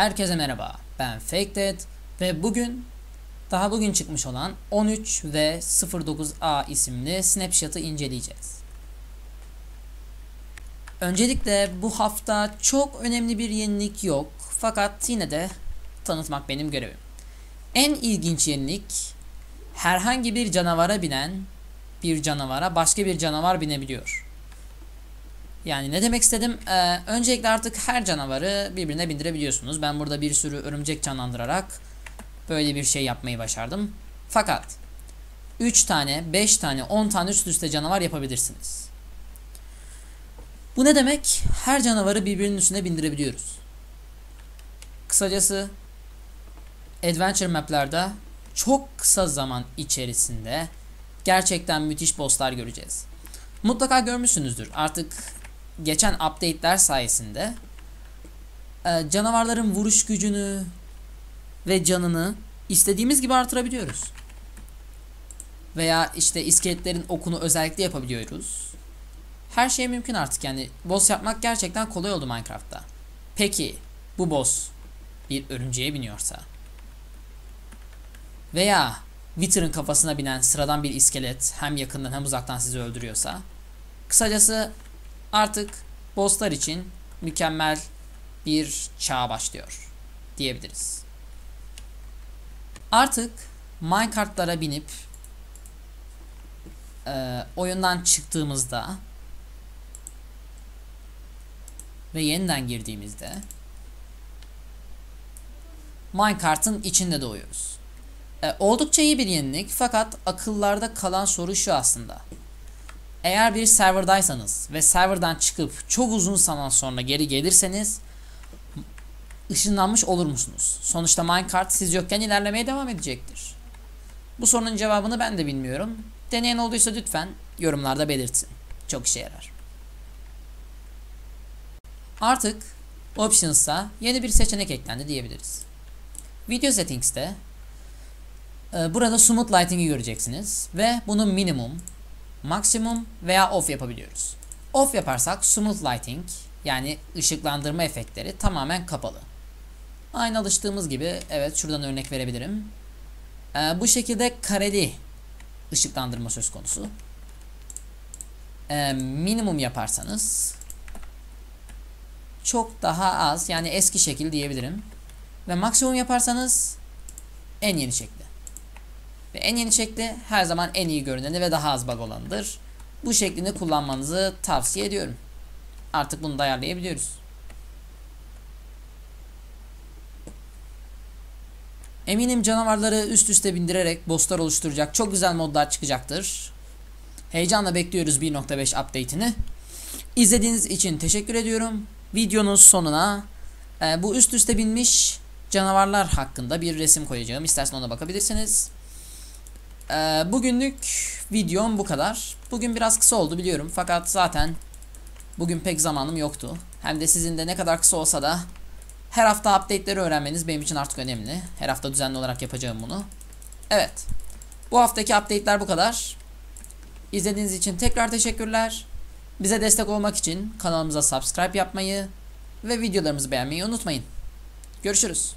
Herkese merhaba. Ben FakeDead ve bugün daha bugün çıkmış olan 13 ve 09A isimli snapshot'ı inceleyeceğiz. Öncelikle bu hafta çok önemli bir yenilik yok fakat yine de tanıtmak benim görevim. En ilginç yenilik herhangi bir canavara binen bir canavara başka bir canavar binebiliyor. Yani ne demek istedim? Ee, öncelikle artık her canavarı birbirine bindirebiliyorsunuz. Ben burada bir sürü örümcek canlandırarak böyle bir şey yapmayı başardım. Fakat 3 tane, 5 tane, 10 tane üst üste canavar yapabilirsiniz. Bu ne demek? Her canavarı birbirinin üstüne bindirebiliyoruz. Kısacası Adventure Map'larda çok kısa zaman içerisinde gerçekten müthiş bosslar göreceğiz. Mutlaka görmüşsünüzdür. Artık geçen update'ler sayesinde e, canavarların vuruş gücünü ve canını istediğimiz gibi artırabiliyoruz. Veya işte iskeletlerin okunu özellikle yapabiliyoruz. Her şey mümkün artık yani boss yapmak gerçekten kolay oldu Minecraft'ta. Peki bu boss bir örümceğe biniyorsa veya Wither'ın kafasına binen sıradan bir iskelet hem yakından hem uzaktan sizi öldürüyorsa kısacası artık bosslar için mükemmel bir çağ başlıyor diyebiliriz. Artık minecartlara binip e, oyundan çıktığımızda ve yeniden girdiğimizde minecart'ın içinde doğuyoruz. E, oldukça iyi bir yenilik fakat akıllarda kalan soru şu aslında. Eğer bir serverdaysanız ve serverdan çıkıp çok uzun zaman sonra geri gelirseniz ışınlanmış olur musunuz? Sonuçta minecart siz yokken ilerlemeye devam edecektir. Bu sorunun cevabını ben de bilmiyorum. Deneyen olduysa lütfen yorumlarda belirtsin. Çok işe yarar. Artık Options'a yeni bir seçenek eklendi diyebiliriz. Video Settings'te e, burada Smooth Lighting'i göreceksiniz ve bunu minimum, maksimum veya off yapabiliyoruz. Off yaparsak smooth lighting yani ışıklandırma efektleri tamamen kapalı. Aynı alıştığımız gibi evet şuradan örnek verebilirim. Ee, bu şekilde kareli ışıklandırma söz konusu. Ee, minimum yaparsanız çok daha az yani eski şekil diyebilirim. Ve maksimum yaparsanız en yeni şekli. Ve en yeni şekli her zaman en iyi görüneni ve daha az bug olanıdır. Bu şeklini kullanmanızı tavsiye ediyorum. Artık bunu da ayarlayabiliyoruz. Eminim canavarları üst üste bindirerek bosslar oluşturacak çok güzel modlar çıkacaktır. Heyecanla bekliyoruz 1.5 update'ini. İzlediğiniz için teşekkür ediyorum. Videonun sonuna e, bu üst üste binmiş canavarlar hakkında bir resim koyacağım. İstersen ona bakabilirsiniz. Ee, bugünlük videom bu kadar. Bugün biraz kısa oldu biliyorum fakat zaten bugün pek zamanım yoktu. Hem de sizin de ne kadar kısa olsa da her hafta update'leri öğrenmeniz benim için artık önemli. Her hafta düzenli olarak yapacağım bunu. Evet. Bu haftaki update'ler bu kadar. İzlediğiniz için tekrar teşekkürler. Bize destek olmak için kanalımıza subscribe yapmayı ve videolarımızı beğenmeyi unutmayın. Görüşürüz.